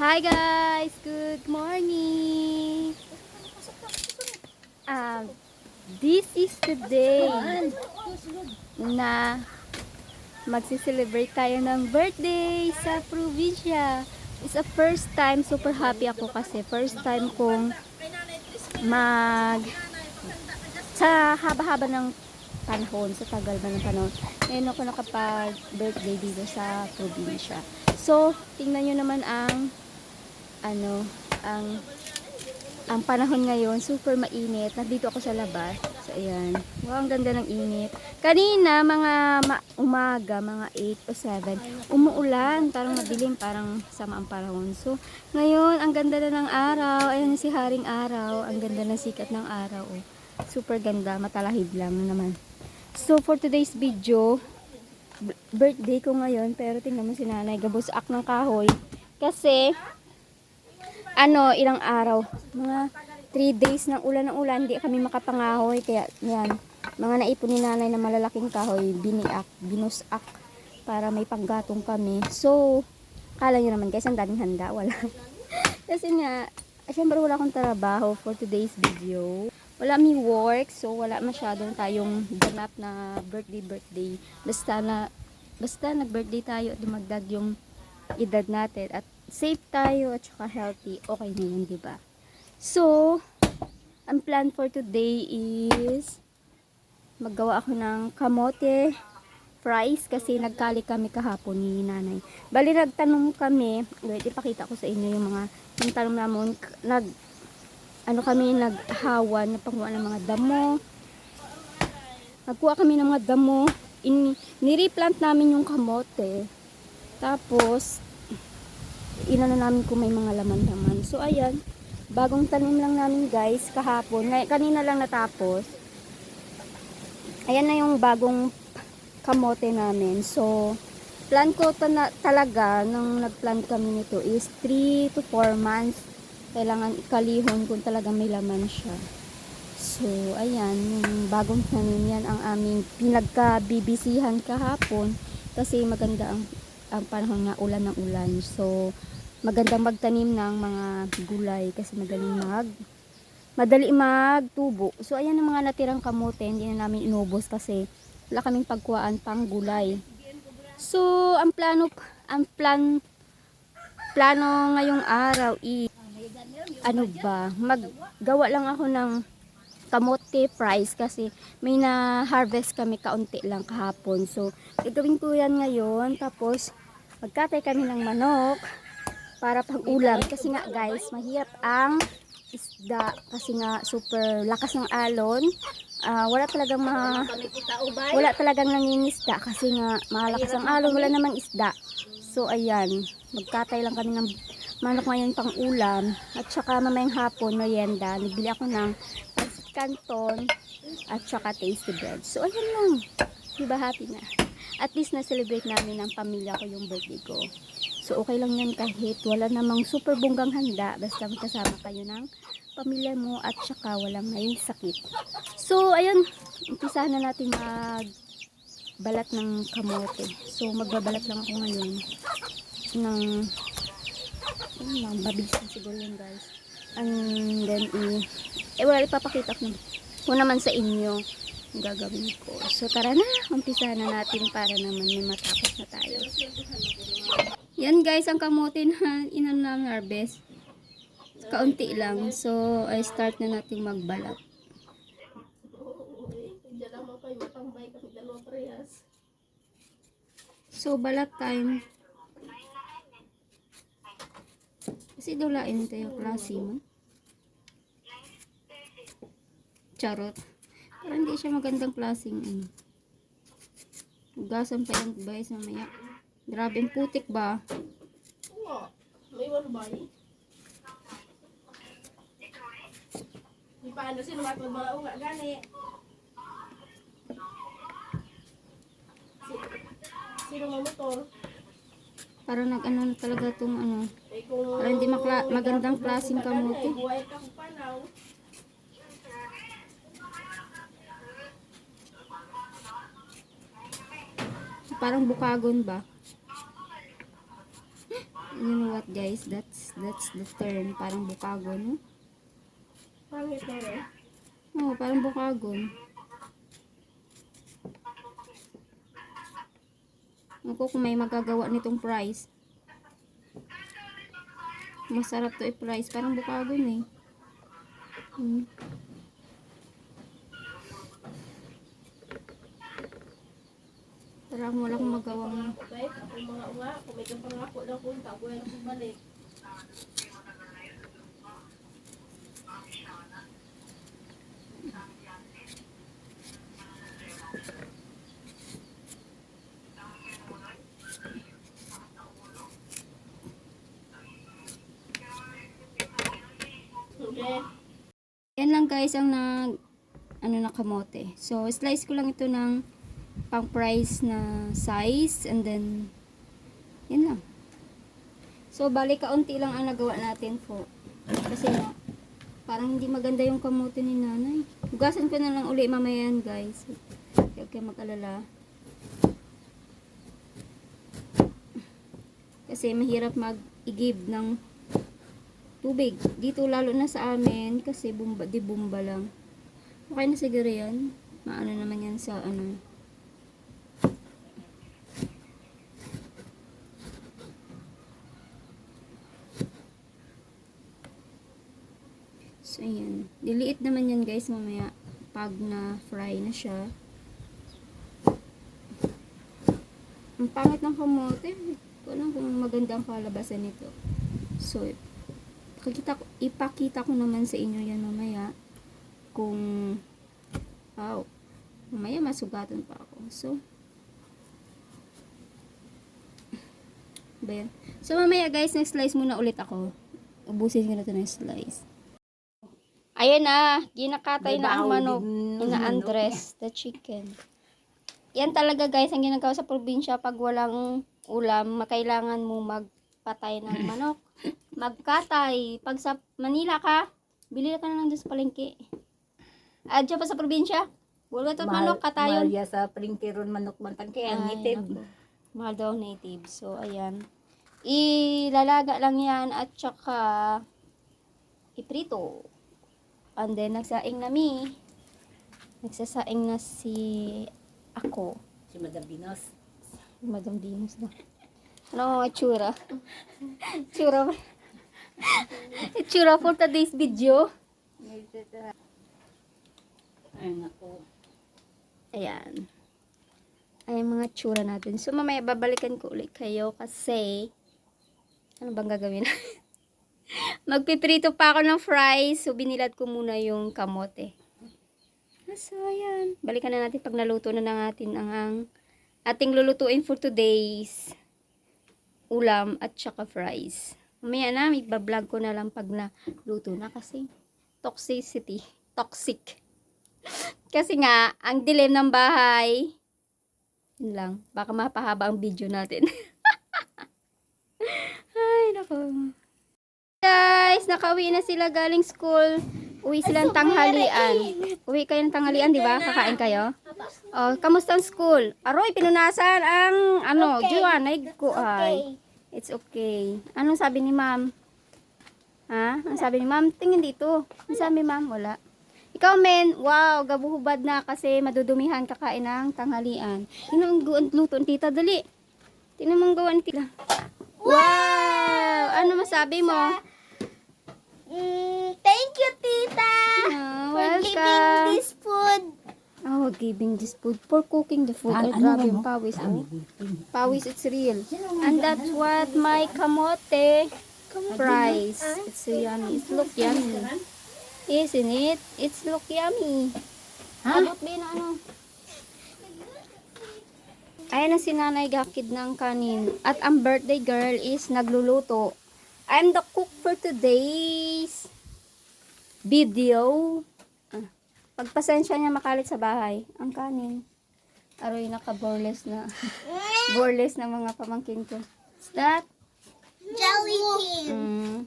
Hi guys! Good morning! Um, this is the day na magsi-celebrate tayo ng birthday sa probinsya. It's a first time, super happy ako kasi first time kong mag sa haba-haba ng panahon, sa tagal ba ng panahon, ngayon ako nakapag-birthday dito sa probinsya. So, tingnan nyo naman ang ano, ang ang panahon ngayon, super mainit. Nandito ako sa labas. So, ayan. Wow, ang ganda ng init. Kanina, mga ma- umaga, mga 8 o 7, umuulan. Parang madilim, parang sama ang panahon. So, ngayon, ang ganda na ng araw. Ayan si Haring Araw. Ang ganda ng sikat ng araw. Oh. Super ganda. Matalahib lang naman. So, for today's video, birthday ko ngayon. Pero tingnan mo si nanay, gabusak ng kahoy. Kasi, ano, ilang araw, mga 3 days ng ulan ng ulan, hindi kami makapangahoy. Kaya, yan, mga naipon ni nanay na malalaking kahoy, biniak, binusak, para may panggatong kami. So, kala nyo naman guys, ang daming handa, wala. Kasi nga, syempre wala akong trabaho for today's video. Wala mi work, so wala masyadong tayong ganap na birthday birthday. Basta na, basta nag-birthday tayo, dumagdag yung edad natin at safe tayo at saka healthy, okay na yun, ba? So, ang plan for today is maggawa ako ng kamote fries kasi nagkali kami kahapon ni nanay. Bali nagtanong kami, wait, ipakita ko sa inyo yung mga yung tanong namin, nag ano kami naghawan na panguha ng mga damo. Nagkuha kami ng mga damo. In, nireplant namin yung kamote. Tapos, inano namin kung may mga laman-laman. So, ayan. Bagong tanim lang namin guys kahapon. Ngay- Kanina lang natapos. Ayan na yung bagong kamote namin. So, plan ko ta- talaga nung nagplan kami nito is 3 to 4 months. Kailangan ikalihon kung talaga may laman siya. So, ayan, yung bagong tanim yan ang aming pinagka-bibisihan kahapon kasi maganda ang, ang panahon nga ulan ng ulan. So, magandang magtanim ng mga gulay kasi madaling mag madali magtubo. So, ayan ang mga natirang kamote, hindi na namin inubos kasi wala kaming pagkuhaan pang gulay. So, ang plano, ang plan, plano ngayong araw i ano ba, maggawa lang ako ng kamote fries kasi may na-harvest kami kaunti lang kahapon. So, gagawin ko yan ngayon. Tapos, magkatay kami ng manok para pang ulam. Kasi nga guys, mahirap ang isda kasi nga super lakas ng alon. Ah, wala talagang ma wala talagang nangingisda kasi nga malakas ang alon, wala namang isda. So ayan, magkatay lang kami ng manok ngayon pang ulam at saka mamayang hapon merienda. Nagbili ako ng pancit canton at saka tasty bread. So ayan lang. Diba happy na? At least na-celebrate namin ng pamilya ko yung birthday ko. So okay lang yan kahit wala namang super bunggang handa basta magkasama kayo ng pamilya mo at saka walang may sakit. So ayun, umpisahan na natin mag balat ng kamote. So magbabalat lang ako ngayon ng ano lang, mabilis lang siguro yun guys. And then i eh wala ipapakita ko, ko naman sa inyo gagawin ko. So tara na, umpisahan na natin para naman may matapos na tayo. Yan guys, ang kamote na inano namin harvest. Kaunti lang. So, ay start na natin magbalat. So, balat time. Kasi dulain tayo klase mo. Charot. Pero hindi siya magandang klaseng ano. Hugasan pa yung guys mamaya. Grabe, putik ba? May walo ba? Di pa ano sino matod mga gani. Si- Sino mga motor? Parang nag-ano na talaga tong ano. Eh Parang hindi makla- magandang klaseng kamote. buhay ka kung panaw. Parang bukagon ba? you know what guys, that's that's the term. Parang bukagon, no? Na rin. Oo, parang bukagon. Ako kung may magagawa nitong price. Masarap to i-price. Parang bukagon eh. Hmm. Parang wala akong magawang ako mga unga, kung may pangako ng punta, buhay na bumalik. Yan lang guys ang nag ano na kamote. So slice ko lang ito ng pang price na size and then yan lang. So bali kaunti lang ang nagawa natin po. Kasi nga parang hindi maganda yung kamote ni nanay. Hugasan ko na lang uli mamaya yan guys. Okay, okay mag-alala. Kasi mahirap mag-igib ng tubig. Dito lalo na sa amin kasi bumba, di bumba lang. Okay na siguro yan. Maano naman yan sa ano. Ayan. Diliit naman yan guys mamaya pag na fry na siya. Ang pangit ng kamote. Ko alam kung maganda ang kalabasan nito. So, Pakita ko, ipakita ko naman sa inyo yan mamaya kung wow, mamaya masugatan pa ako. So, ba yan? So, mamaya guys, next slice muna ulit ako. Ubusin ko na ito ng slice. Ayan na, ginakatay na ang manok. Ina-undress the chicken. Yan talaga guys, ang ginagawa sa probinsya pag walang ulam, makailangan mo magpatay ng manok. Magkatay. Pag sa Manila ka, bili ka na lang doon sa palengke. Dyan pa sa probinsya, wala ito manok, katayon. Mahal sa pringkiron manok man kaya native. naku. Mahal daw native. So, ayan. Ilalaga lang yan at saka iprito. And then, nagsaing na mi. Nagsasaing na si ako. Si Madam Binos. Madam Dinos na. Ano ang itsura? Itsura ba? itsura for today's video. Ay nako. Ayan. Ayan mga tsura natin. So, mamaya babalikan ko ulit kayo kasi ano bang gagawin? Magpiprito pa ako ng fries. So, binilad ko muna yung kamote. So, ayan. Balikan na natin pag naluto na ng atin ang, ang ating lulutuin for today's ulam at saka fries. Mamaya na, ibablog ko na lang pag naluto na kasi toxicity. Toxic. Kasi nga, ang dilim ng bahay. Yun lang. Baka mapahaba ang video natin. Ay, nako. Guys, nakauwi na sila galing school. Uwi silang tanghalian. Uwi kayo ng tanghalian, di ba? Kakain kayo? Oh, kamusta ang school? Aroy, pinunasan ang, ano, Juan, ay, ko, ay. It's okay. Anong sabi ni ma'am? Ha? Ang sabi ni ma'am? Tingin dito. Ang sabi ma'am? Wala. Ikaw, men, wow, gabuhubad na kasi madudumihan kakain ng tanghalian. Sino ang luto ng tita? Dali. Sino mang gawa ni tita? Wow! Ano masabi mo? Mm, thank you, Tita, Ah, for welcome. giving this food. Oh, giving this food for cooking the food. Ay, Ano, grabe ano? yung pawis. Oh. Pawis, it's real. And that's what my kamote fries. It's so yummy. It look yummy. Isn't it? It's look yummy. Abot ba yun, ano? Ayan na si nanay gakid ng kanin. At ang birthday girl is nagluluto. I'm the cook for today's video. Ah, pagpasensya niya makalit sa bahay. Ang kanin. Aroy naka-boreless na. boreless na mga pamangkin ko. Is that? Jelly King. Mm.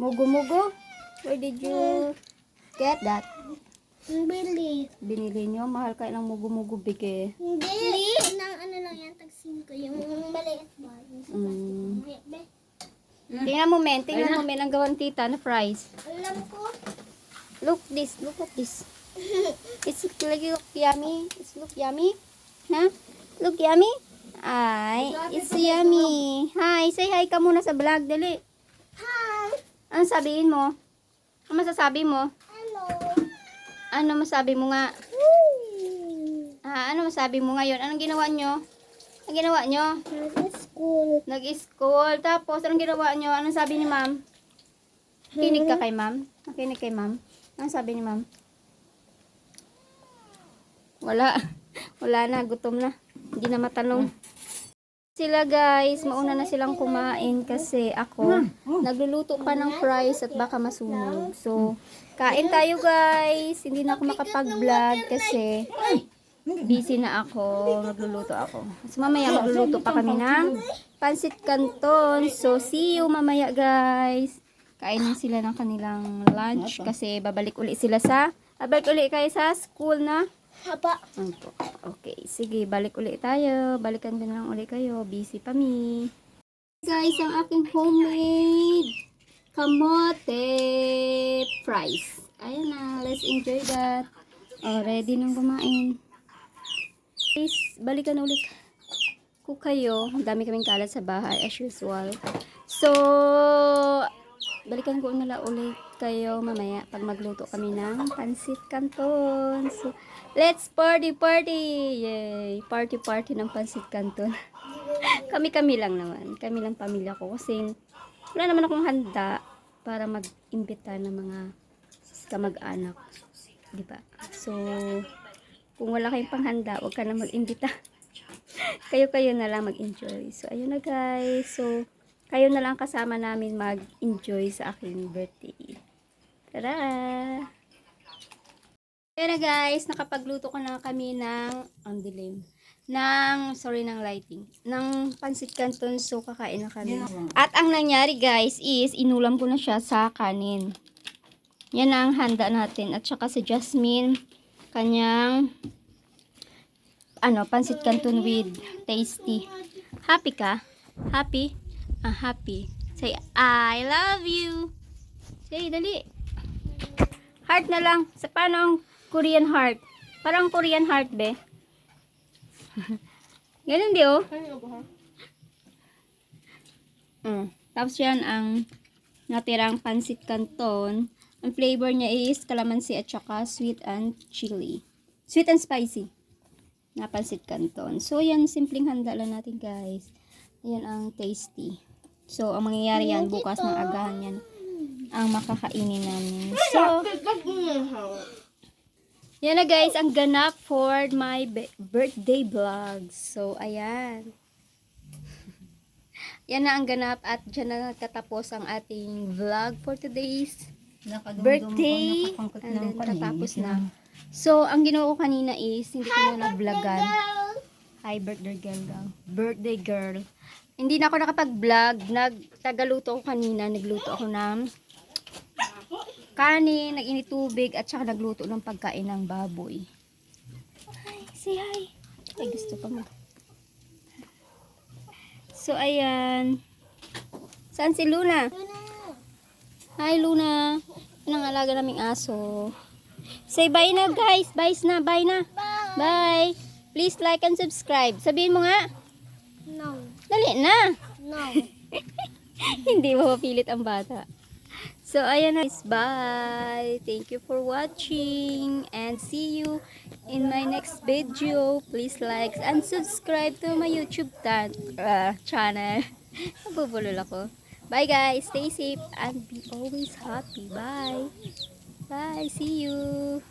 Mugo-mugo? Where did you get that? Bili. Binili nyo? Mahal kayo ng mugo-mugo bige. Hindi. Ng ano lang yan, tag 5. Yung maliit ba? Yung sa Mm. plastic. Be, Tingnan mo, men. Tingnan mo, men. Ang gawan tita na fries. alam ko. Look this. Look at this. It's like look yummy. It's look yummy. Ha? Look yummy? Ay, it's yummy. Hi, say hi ka muna sa vlog. Dali. Hi! Ano sabihin mo? Ano masasabi mo? Hello! Ano masabi mo nga? Woo! Ah, ano masabi mo ngayon? Anong ginawa nyo? Anong ginawa nyo? Nasa school. Nag-school. Tapos, anong ginawa nyo? Anong sabi ni ma'am? Kinig ka kay ma'am? Nakinig kay ma'am? Anong sabi ni ma'am? Wala. Wala na. Gutom na. Hindi na matanong. Sila guys, mauna na silang kumain kasi ako nagluluto pa ng fries at baka masunog. So, kain tayo guys. Hindi na ako makapag-vlog kasi busy na ako. Magluluto ako. So, mamaya magluluto pa kami ng pansit canton. So, see you mamaya guys. Kainin sila ng kanilang lunch kasi babalik uli sila sa babalik uli kayo sa school na Hapa. Okay, sige, balik uli tayo. Balikan ko na lang uli kayo. Busy pa mi. Guys, ang aking homemade kamote fries. Ayan na, let's enjoy that. Oh, ready nang kumain. Guys, balikan ulit ko kayo. Ang dami kaming kalat sa bahay as usual. So, balikan ko na lang ulit kayo mamaya pag magluto kami ng pansit canton. So, let's party party! Yay! Party party ng pansit canton. Kami-kami lang naman. Kami lang pamilya ko kasi wala naman akong handa para mag-imbita ng mga kamag-anak. Di ba? So, kung wala kayong panghanda, huwag ka na mag-imbita. Kayo-kayo na lang mag-enjoy. So, ayun na guys. So, kayo na lang kasama namin mag-enjoy sa aking birthday. Tara! Na guys, nakapagluto ko na kami ng, ang dilim, ng, sorry, ng lighting, ng pansit canton, so kakain na kami. At ang nangyari guys is, inulam ko na siya sa kanin. Yan ang handa natin. At saka si Jasmine, kanyang, ano, pansit canton with tasty. Happy ka? Happy? Ah, happy. Say, I love you. Say, dali. Heart na lang. Sa paano ang Korean heart? Parang Korean heart, be. Ganun di, oh. Mm. Tapos yan ang natirang pansit canton. Ang flavor niya is calamansi at saka sweet and chili. Sweet and spicy. Na pansit canton. So, yan, simpleng handa lang natin, guys. Yan ang tasty. So, ang mangyayari yan, bukas ng agahan yan, ang makakainin namin. So, yan na guys, ang ganap for my birthday vlog. So, ayan. Yan na ang ganap at dyan na nagtatapos ang ating vlog for today's birthday. And then, tatapos na. So, ang ginawa ko kanina is, hindi ko na nag-vlogan. Hi, birthday girl daw. Birthday girl. Hindi na ako nakapag-vlog. Nagtagaluto ko kanina. Nagluto ako ng kanin, nag-init tubig, at saka nagluto ng pagkain ng baboy. Hi, say hi. Ay, gusto pa mo. So, ayan. Saan si Luna? Hi, Luna. Yan ang alaga naming aso. Say bye na, guys. Bye na, bye na. Bye. Please like and subscribe. Sabihin mo nga. No. Dali na. No. Hindi mo mapilit ang bata. So, ayan na guys. Bye. Thank you for watching. And see you in my next video. Please like and subscribe to my YouTube uh, channel. Nabubulol ako. Bye guys. Stay safe and be always happy. Bye. Bye. See you.